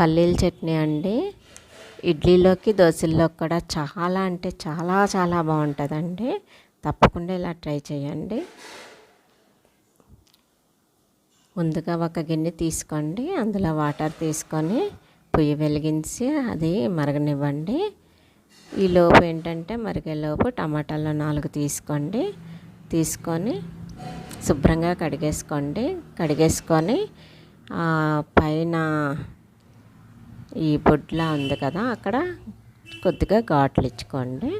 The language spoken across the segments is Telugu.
పల్లీల చట్నీ అండి. ఇడ్లీలోకి దోశల్లోకి కూడా చాలా అంటే చాలా చాలా బాగుంటుందండి. తప్పకుండా ఇలా ట్రై చేయండి. ముందుగా ఒక గిన్నె తీసుకోండి. అందులో వాటర్ తీసుకొని పొయ్యి వెలిగించి అది మరగనివ్వండి. ఈ లోపు ఏంటంటే మరిగేలోపు టమాటాలు నాలుగు తీసుకోండి. తీసుకొని శుభ్రంగా కడిగేసుకోండి. కడిగేసుకొని పైన ఈ బొడ్లా ఉంది కదా అక్కడ కొద్దిగా ఘాట్లు ఇచ్చుకోండి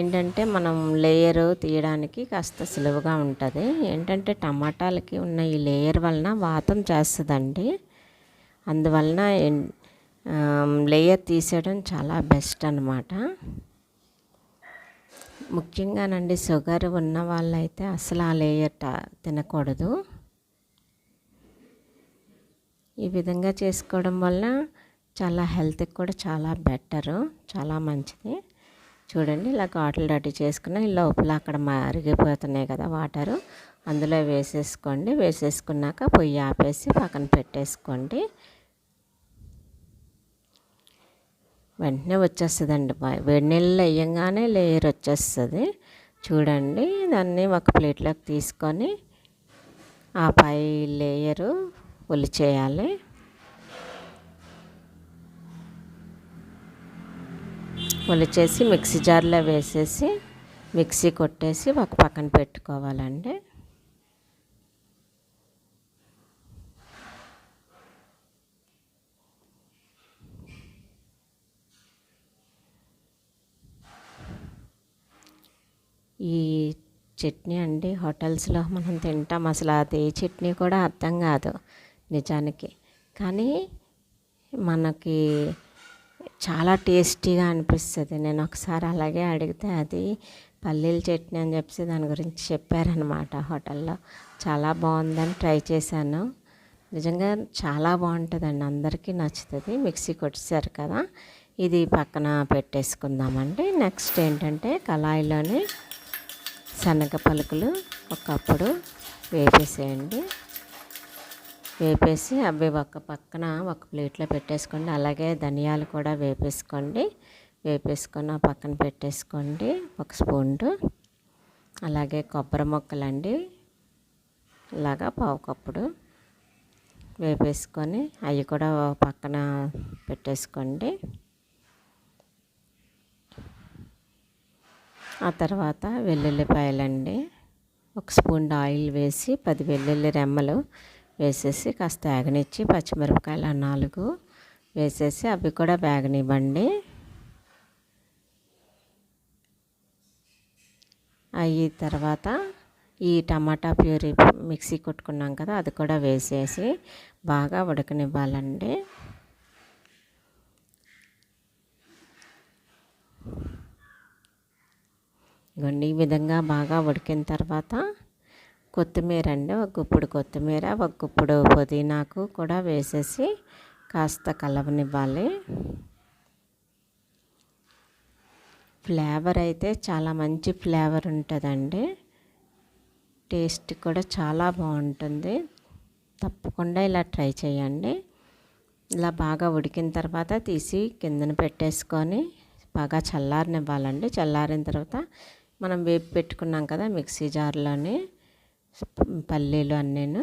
ఏంటంటే మనం లేయరు తీయడానికి కాస్త సులువుగా ఉంటుంది. ఏంటంటే టమాటాలకి ఉన్న ఈ లేయర్ వలన వాతం చేస్తుందండి. అందువలన లేయర్ తీసేయడం చాలా బెస్ట్ అనమాట ముఖ్యంగానండి షుగర్ ఉన్న వాళ్ళైతే అసలు ఆ లేయర్ తినకూడదు. ఈ విధంగా చేసుకోవడం వల్ల చాలా హెల్త్కి కూడా చాలా బెటరు చాలా మంచిది. చూడండి ఇలా ఘాట్లు రెడీ చేసుకున్న లోపల అక్కడ మరిగిపోతున్నాయి కదా వాటరు. అందులో వేసేసుకోండి. వేసేసుకున్నాక పొయ్యి ఆపేసి పక్కన పెట్టేసుకోండి. వెంటనే వచ్చేస్తుందండి. వేడి నీళ్ళు వేయంగానే లేయర్ వచ్చేస్తుంది. చూడండి దాన్ని ఒక ప్లేట్లోకి తీసుకొని ఆ పై లేయరు ఒలిచేయాలి. ఒలిచేసి మిక్సీ జార్లో వేసేసి మిక్సీ కొట్టేసి ఒక పక్కన పెట్టుకోవాలండి. ఈ చట్నీ అండి హోటల్స్లో మనం తింటాం. అసలు అది చట్నీ కూడా అర్థం కాదు నిజానికి. కానీ మనకి చాలా టేస్టీగా అనిపిస్తుంది. నేను ఒకసారి అలాగే అడిగితే అది పల్లీల చట్నీ అని చెప్పి దాని గురించి చెప్పారనమాట హోటల్లో. చాలా బాగుందని ట్రై చేశాను. నిజంగా చాలా బాగుంటుందండి. అందరికీ నచ్చుతుంది. మిక్సీ కొట్టేశారు కదా. ఇది పక్కన పెట్టేసుకుందామండి. నెక్స్ట్ ఏంటంటే కళాయిలోని శనగ పలుకులు ఒకప్పుడు వేపేసేయండి. వేపేసి అవి ఒక పక్కన ఒక ప్లేట్లో పెట్టేసుకోండి. అలాగే ధనియాలు కూడా వేపేసుకోండి. వేపేసుకొని ఆ పక్కన పెట్టేసుకోండి. ఒక స్పూన్ అలాగే కొబ్బరి ముక్కలండి. ఇలాగా పావు కప్పుడు వేపేసుకొని అవి కూడా పక్కన పెట్టేసుకోండి. ఆ తర్వాత వెల్లుల్లిపాయలండి. ఒక స్పూన్ ఆయిల్ వేసి పది వెల్లుల్లి రెమ్మలు వేసేసి కాస్త వేగనిచ్చి పచ్చిమిరపకాయలు నాలుగు వేసేసి అవి కూడా వేగనివ్వండి. అయ్యి తర్వాత ఈ టమాటా ప్యూరీ మిక్సీ కొట్టుకున్నాం కదా అది కూడా వేసేసి బాగా ఉడకనివ్వాలండి. ఇవ్వండి ఈ విధంగా బాగా ఉడికిన తర్వాత కొత్తిమీర అండి ఒక గుప్పుడు కొత్తిమీర ఒక గుప్పుడు పుదీనాకు కూడా వేసేసి కాస్త కలవనివ్వాలి. ఫ్లేవర్ అయితే చాలా మంచి ఫ్లేవర్ ఉంటుందండి. టేస్ట్ కూడా చాలా బాగుంటుంది. తప్పకుండా ఇలా ట్రై చేయండి. ఇలా బాగా ఉడికిన తర్వాత తీసి కిందన పెట్టేసుకొని బాగా చల్లారనివ్వాలండి. చల్లారిన తర్వాత మనం వేపి పెట్టుకున్నాం కదా మిక్సీ జార్లోని. పల్లీలు అన్నీను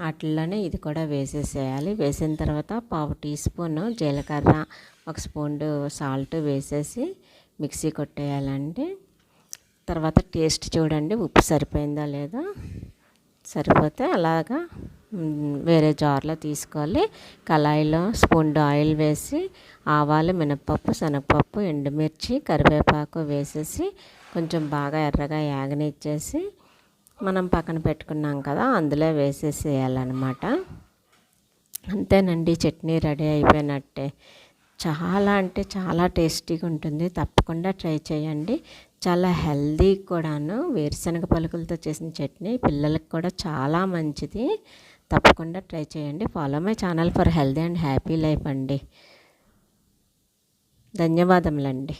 వాటిల్లోనే ఇది కూడా వేసేసేయాలి. వేసిన తర్వాత పావు టీ స్పూన్ జీలకర్ర ఒక స్పూన్ సాల్ట్ వేసేసి మిక్సీ కొట్టేయాలండి. తర్వాత టేస్ట్ చూడండి ఉప్పు సరిపోయిందా లేదా? సరిపోతే అలాగా వేరే జార్లో తీసుకోవాలి. కళాయిలో స్పూన్ ఆయిల్ వేసి ఆవాలు మినపప్పు శనగపప్పు ఎండుమిర్చి కరివేపాకు వేసేసి కొంచెం బాగా ఎర్రగా యాగనిచ్చేసి మనం పక్కన పెట్టుకున్నాం కదా అందులో వేసేసేయాలన్నమాట. అంతేనండి చట్నీ రెడీ అయిపోయినట్టే. చాలా అంటే చాలా టేస్టీగా ఉంటుంది. తప్పకుండా ట్రై చేయండి. చాలా హెల్దీ కూడాను వేరుశనగ పలుకులతో చేసిన చట్నీ పిల్లలకు కూడా చాలా మంచిది. తప్పకుండా ట్రై చేయండి. Follow my channel for healthy and happy life అండి. ధన్యవాదములండి.